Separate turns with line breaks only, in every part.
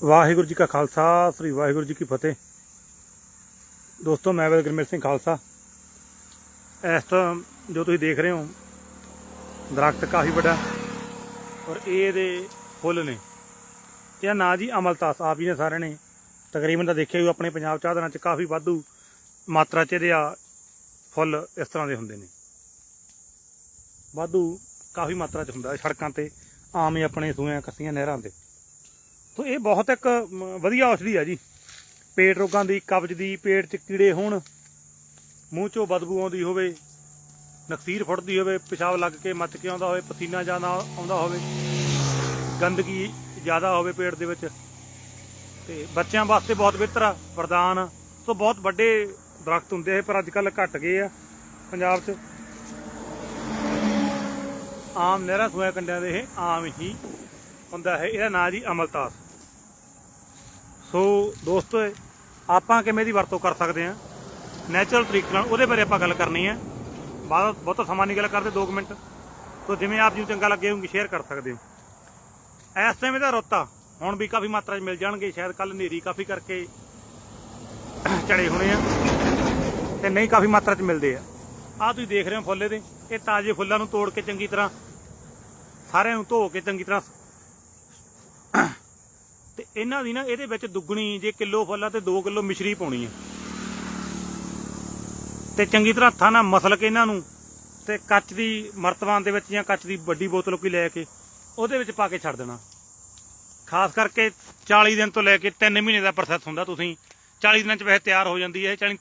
ਵਾਹਿਗੁਰੂ ਜੀ ਕਾ ਖਾਲਸਾ, ਸ੍ਰੀ ਵਾਹਿਗੁਰੂ ਜੀ ਕੀ ਫਤਿਹ। ਦੋਸਤੋ, ਮੈਂ ਵੈਦ ਗੁਰਮੇਲ ਸਿੰਘ ਖਾਲਸਾ। ਇਸ ਟਾਈਮ ਜੋ ਤੁਸੀਂ ਦੇਖ ਰਹੇ ਹੋ, ਦਰਖਤ ਕਾਫੀ ਵੱਡਾ ਔਰ ਇਹਦੇ ਫੁੱਲ ਨੇ। ਤੇ ਇਹ ਨਾਂ ਜੀ ਅਮਲਤਾਸ, ਆਪ ਜੀ ਨੇ ਸਾਰਿਆਂ ਨੇ ਤਕਰੀਬਨ ਤਾਂ ਦੇਖਿਆ ਹੀ ਆਪਣੇ ਪੰਜਾਬ ਚਾਹਦਰਾਂ ਚ ਕਾਫੀ ਵਾਧੂ ਮਾਤਰਾ ਚ ਇਹਦੇ ਆ ਫੁੱਲ ਇਸ ਤਰ੍ਹਾਂ ਦੇ ਹੁੰਦੇ ਨੇ। ਵਾਧੂ ਕਾਫੀ ਮਾਤਰਾ ਚ ਹੁੰਦਾ ਸੜਕਾਂ ਤੇ, ਆਮ ਹੀ ਆਪਣੇ ਸੂਆਂ ਕੱਸੀਆਂ ਨਹਿਰਾਂ ਤੇ। ਸੋ ਇਹ ਬਹੁਤ ਇੱਕ ਵਧੀਆ ਔਸ਼ਧੀ ਆ ਜੀ। ਪੇਟ ਰੋਗਾਂ ਦੀ, ਕਬਜ਼ ਦੀ, ਪੇਟ 'ਚ ਕੀੜੇ ਹੋਣ, ਮੂੰਹ 'ਚੋਂ ਬਦਬੂ ਆਉਂਦੀ ਹੋਵੇ, ਨਕਸੀਰ ਫੁੱਟਦੀ ਹੋਵੇ, ਪਿਸ਼ਾਬ ਲੱਗ ਕੇ ਮੱਚ ਕੇ ਆਉਂਦਾ ਹੋਵੇ, ਪਸੀਨਾ ਜ਼ਿਆਦਾ ਆਉਂਦਾ ਹੋਵੇ, ਗੰਦਗੀ ਜ਼ਿਆਦਾ ਹੋਵੇ ਪੇਟ ਦੇ ਵਿੱਚ, ਤੇ ਬੱਚਿਆਂ ਵਾਸਤੇ ਬਹੁਤ ਬਿਹਤਰ ਆ, ਵਰਦਾਨ। ਸੋ ਬਹੁਤ ਵੱਡੇ ਦਰਖਤ ਹੁੰਦੇ ਆ ਪਰ ਅੱਜ ਕੱਲ ਘਟ ਗਏ ਆ, ਪੰਜਾਬ 'ਚ। ਆਮ ਨਹਿਰਾਂ ਸੂਆ ਕੰਡਿਆਂ ਦੇ ਇਹ ਆਮ ਹੀ ਹੁੰਦਾ ਹੈ। ਇਹਦਾ ਨਾਂ ਜੀ ਅਮਲਤਾਸ। ਸੋ ਦੋਸਤੋ, ਆਪਾਂ ਕਿਵੇਂ ਦੀ ਵਰਤੋਂ ਕਰ ਸਕਦੇ ਹਾਂ? ਨੈਚੁਰਲ ਤਰੀਕੇ ਨਾਲ, ਉਹਦੇ ਬਾਰੇ ਆਪਾਂ ਗੱਲ ਕਰਨੀ ਹੈ। ਬਾਅਦ ਬਹੁਤਾ ਸਮਾਂ ਨਹੀਂ ਗੱਲ ਕਰਦੇ 2 ਮਿੰਟ। ਸੋ ਜਿਵੇਂ ਆਪ ਜੀ ਨੂੰ ਚੰਗਾ ਲੱਗੇ ਹੋਊਗੀ ਸ਼ੇਅਰ ਕਰ ਸਕਦੇ ਹੋ। ਇਸ ਟਾਈਮ ਇਹਦਾ ਰੁੱਤਾ ਹੁਣ ਵੀ ਕਾਫੀ ਮਾਤਰਾ 'ਚ ਮਿਲ ਜਾਣਗੇ, ਸ਼ਾਇਦ ਕੱਲ ਹਨੇਰੀ ਕਾਫੀ ਕਰਕੇ ਚੜੇ ਹੋਣੇ ਆ। ਤੇ ਨਹੀਂ, ਕਾਫੀ ਮਾਤਰਾ 'ਚ ਮਿਲਦੇ ਆ। ਆ ਤੁਸੀਂ ਦੇਖ ਰਹੇ ਹੋ ਫੁੱਲੇ ਦੇ ਇਹ ਤਾਜ਼ੇ ਫੁੱਲਾਂ ਨੂੰ ਤੋੜ ਕੇ ਚੰਗੀ ਤਰ੍ਹਾਂ, ਸਾਰਿਆਂ ਨੂੰ ਧੋ ਕੇ ਚੰਗੀ ਤਰ੍ਹਾਂ ਇਹਨਾਂ ਦੀ ਨਾ ਇਹਦੇ ਵਿੱਚ ਦੁੱਗਣੀ, ਜੇ ਕਿਲੋ ਫੁੱਲਾਂ ਤੇ 2 ਕਿਲੋ ਮਿਸ਼ਰੀ ਪਾਉਣੀ ਹੈ ਤੇ ਚੰਗੀ ਤਰ੍ਹਾਂ ਹੱਥਾਂ ਨਾਲ ਮਸਲ ਕੇ ਇਹਨਾਂ ਨੂੰ ਤੇ ਕੱਚ ਦੀ ਮਰਤਬਾਨ ਦੇ ਵਿੱਚ ਜਾਂ ਕੱਚ ਦੀ ਵੱਡੀ ਬੋਤਲ ਕੋਈ ਲੈ ਕੇ ਉਹਦੇ ਵਿੱਚ ਪਾ ਕੇ ਛੱਡ ਦੇਣਾ। ਖਾਸ ਕਰਕੇ 40 ਦਿਨ ਤੋਂ ਲੈ ਕੇ 3 ਮਹੀਨੇ ਦਾ ਪ੍ਰੋਸੈਸ ਹੁੰਦਾ ਤੁਸੀਂ। 40 ਦਿਨਾਂ ਚ ਵੈਸੇ ਤਿਆਰ ਹੋ ਜਾਂਦੀ ਹੈ ਇਹ 40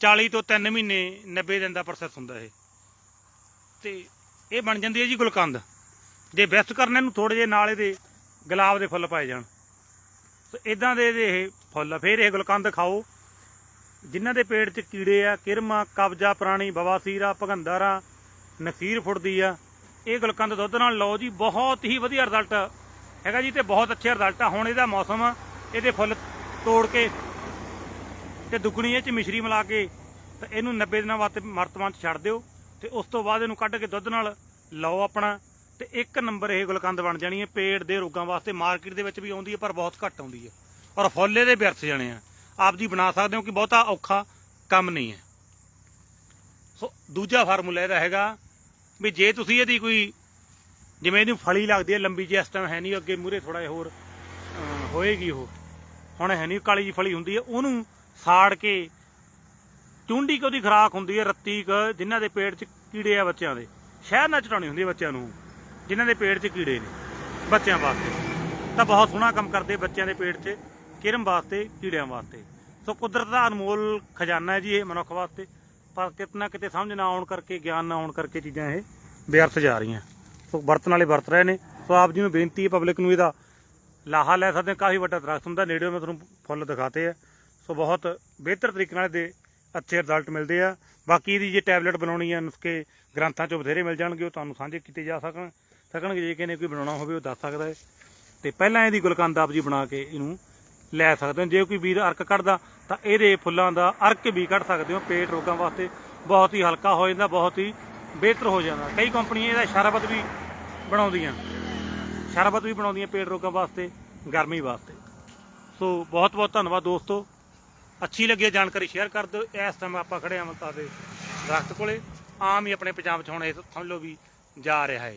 40 ਤੋਂ 3 ਮਹੀਨੇ 90 ਦਿਨ ਦਾ ਪ੍ਰੋਸੈਸ ਹੁੰਦਾ ਇਹ। ਤੇ ਇਹ ਬਣ ਜਾਂਦੀ ਹੈ ਜੀ ਗੁਲਕੰਦ। ਜੇ ਬੈਸਟ ਕਰਨੇ ਇਹਨੂੰ ਥੋੜੇ ਜਿਹੇ ਨਾਲ ਇਹਦੇ ਗੁਲਾਬ ਦੇ ਫੁੱਲ ਪਾਏ ਜਾਣ। ਸੋ ਇਦਾਂ ਦੇ ਇਹ ਫੁੱਲ ਆ। ਫਿਰ ਇਹ ਗੁਲਕੰਦ ਖਾਓ। ਜਿਨ੍ਹਾਂ ਦੇ ਪੇਟ 'ਚ ਕੀੜੇ ਆ, ਕਿਰਮਾ, ਕਬਜ਼ਾ, ਪ੍ਰਾਣੀ, ਬਵਾਸੀਰਾ, ਭਗੰਦਰਾ ਨਖੀਰ ਫੁੱਟਦੀ ਆ, ਇਹ ਗੁਲਕੰਦ ਦੁੱਧ ਨਾਲ ਲਓ ਜੀ, ਬਹੁਤ ਹੀ ਵਧੀਆ ਰਿਜ਼ਲਟ ਹੈਗਾ ਜੀ, ਤੇ ਬਹੁਤ ਅੱਛੇ ਰਿਜ਼ਲਟ ਆ। ਹੁਣ ਇਹਦਾ ਮੌਸਮ ਆ, ਇਹਦੇ ਫੁੱਲ ਤੋੜ ਕੇ ਤੇ ਦੁੱਗਣੀ ਇਹ 'ਚ ਮਿਸ਼ਰੀ ਮਿਲਾ ਕੇ ਤਾਂ ਇਹਨੂੰ 90 ਦਿਨਾਂ ਵਾਸਤੇ ਮਰਤਬਾਨ 'ਚ ਛੱਡ ਦਿਓ। ਤੇ ਉਸ ਤੋਂ ਬਾਅਦ ਇਹਨੂੰ ਕੱਢ ਕੇ ਦੁੱਧ ਨਾਲ ਲਓ ਆਪਣਾ। ਤੇ ਇੱਕ ਨੰਬਰ ਇਹ ਗੁਲਕੰਦ ਬਣ ਜਾਣੀ ਹੈ, ਪੇਟ ਦੇ ਰੋਗਾਂ ਵਾਸਤੇ ਮਾਰਕੀਟ ਦੇ ਵਿੱਚ ਵੀ ਆਉਂਦੀ ਹੈ, ਪਰ ਬਹੁਤ ਘੱਟ ਆਉਂਦੀ ਹੈ। ਔਰ ਫੁੱਲੇ ਦੇ ਵਿਰਸ ਜਾਣੇ ਆ। ਆਪ ਜੀ ਬਣਾ ਸਕਦੇ ਹੋ ਕਿ ਬਹੁਤਾ ਔਖਾ ਕੰਮ ਨਹੀਂ ਹੈ। ਸੋ ਦੂਜਾ ਫਾਰਮੂਲਾ ਇਹਦਾ ਹੈਗਾ ਵੀ ਜੇ ਤੁਸੀਂ ਇਹਦੀ ਕੋਈ, ਜਿਵੇਂ ਇਹਨੂੰ ਫਲੀ ਲੱਗਦੀ ਹੈ, ਲੰਬੀ ਜਿਹੀ, ਇਸ ਟਾਈਮ ਹੈ ਨਹੀਂ, ਅੱਗੇ ਮੂਰੇ ਥੋੜਾ ਜਿਹਾ ਹੋਰ ਹੋਏਗੀ ਉਹ। ਹੁਣ ਹੈ ਨਹੀਂ, ਕਾਲੀ ਜੀ ਫਲੀ ਹੁੰਦੀ ਹੈ, ਉਹਨੂੰ ਸਾੜ ਕੇ ਚੁੰਡੀ ਕਿ ਉਹਦੀ ਖਰਾਕ ਹੁੰਦੀ ਹੈ, ਰੱਤੀ ਕ, ਜਿਨ੍ਹਾਂ ਦੇ ਪੇਟ 'ਚ ਕੀੜੇ ਆ ਬੱਚਿਆਂ ਦੇ। ਸ਼ਹਿਰ ਨਾਲ ਚਟਾਉਣੀ ਹੁੰਦੀ ਹੈ ਬੱਚਿਆਂ ਨੂੰ। ਜਿਨ੍ਹਾਂ ਦੇ ਪੇਟ 'ਚ ਕੀੜੇ ਨੇ, ਬੱਚਿਆਂ ਵਾਸਤੇ। ਤਾਂ ਬਹੁਤ ਸੋਹਣਾ ਕੰਮ ਕਰਦੇ ਬੱਚਿਆਂ ਦੇ ਪੇਟ 'ਚ ਕਿਰਮ ਵਾਸਤੇ, ਕੀੜਿਆਂ ਵਾਸਤੇ। ਸੋ ਕੁਦਰਤ ਦਾ ਅਨਮੋਲ ਖਜ਼ਾਨਾ ਹੈ ਜੀ ਇਹ ਮਨੁੱਖ ਵਾਸਤੇ। ਪਰ ਕਿਤਨਾ ਕਿਤੇ ਸਮਝ ਨਾ ਆਉਣ ਕਰਕੇ, ਗਿਆਨ ਨਾ ਆਉਣ ਕਰਕੇ ਚੀਜ਼ਾਂ ਇਹ ਵਿਅਰਥ ਜਾ ਰਹੀਆਂ। ਸੋ ਵਰਤਣ ਵਾਲੇ ਵਰਤ ਰਹੇ ਨੇ। ਸੋ ਆਪ ਜੀ ਨੂੰ ਬੇਨਤੀ ਹੈ ਪਬਲਿਕ ਨੂੰ ਇਹਦਾ ਲਾਹਾ ਲੈ ਸਕਦੇ ਹਾਂ। ਕਾਫੀ ਵੱਡਾ ਦਰਖਤ ਹੁੰਦਾ। ਨੇੜੇ ਮੈਂ ਤੁਹਾਨੂੰ ਫੁੱਲ ਦਿਖਾਤੇ ਆ। ਸੋ ਬਹੁਤ ਬਿਹਤਰ ਤਰੀਕੇ ਨਾਲ ਇਹਦੇ ਅੱਛੇ ਰਿਜ਼ਲਟ ਮਿਲਦੇ ਆ। ਬਾਕੀ ਇਹਦੀ ਜੇ ਟੈਬਲੇਟ ਬਣਾਉਣੀ ਆ, ਨੁਸਖੇ ਗ੍ਰੰਥਾਂ ਚੋਂ ਬਥੇਰੇ ਮਿਲ ਜਾਣਗੇ, ਉਹ ਤੁਹਾਨੂੰ ਸਾਂਝੇ ਕੀਤੇ ਜਾ ਸਕਣ। ਸਕਣਗੇ ਜੇ ਕਿਸੇ ਨੇ ਕੋਈ ਬਣਾਉਣਾ ਹੋਵੇ ਉਹ ਦੱਸ ਸਕਦਾ ਹੈ। ਤੇ ਪਹਿਲਾਂ ਇਹਦੀ ਗੁਲਕੰਦ ਆਪ ਜੀ ਬਣਾ ਕੇ ਇਹਨੂੰ ਲੈ ਸਕਦੇ ਹੋ ਜੇ ਕੋਈ ਵੀਰ ਅਰਕ ਕੱਢਦਾ, ਤਾਂ ਇਹਦੇ ਫੁੱਲਾਂ ਦਾ ਅਰਕ ਵੀ ਕੱਢ ਸਕਦੇ ਹੋ ਪੇਟ ਰੋਗਾਂ ਵਾਸਤੇ। ਬਹੁਤ ਹੀ ਹਲਕਾ ਹੋ ਜਾਂਦਾ, ਬਹੁਤ ਹੀ ਬਿਹਤਰ ਹੋ ਜਾਂਦਾ। ਕਈ ਕੰਪਨੀਆਂ ਇਹਦਾ ਸ਼ਰਬਤ ਵੀ ਬਣਾਉਂਦੀਆਂ। ਸ਼ਰਬਤ ਵੀ ਬਣਾਉਂਦੀਆਂ ਪੇਟ ਰੋਗਾਂ ਵਾਸਤੇ, ਗਰਮੀ ਵਾਸਤੇ। ਸੋ ਬਹੁਤ ਬਹੁਤ ਧੰਨਵਾਦ ਦੋਸਤੋ। ਅੱਛੀ ਲੱਗੀ ਜਾਣਕਾਰੀ ਸ਼ੇਅਰ ਕਰ ਦਿਓ। ਇਸ ਟਾਈਮ ਆਪਾਂ ਖੜੇ ਹਾਂ ਮਲਤਾ ਦੇ ਦਰਖਤ ਕੋਲੇ। ਆਮ ਹੀ ਆਪਣੇ ਪੰਜਾਬ 'ਚ ਹੁਣ ਇਹ ਸਮਝ ਲਓ ਵੀ ਜਾ ਰਿਹਾ ਹੈ।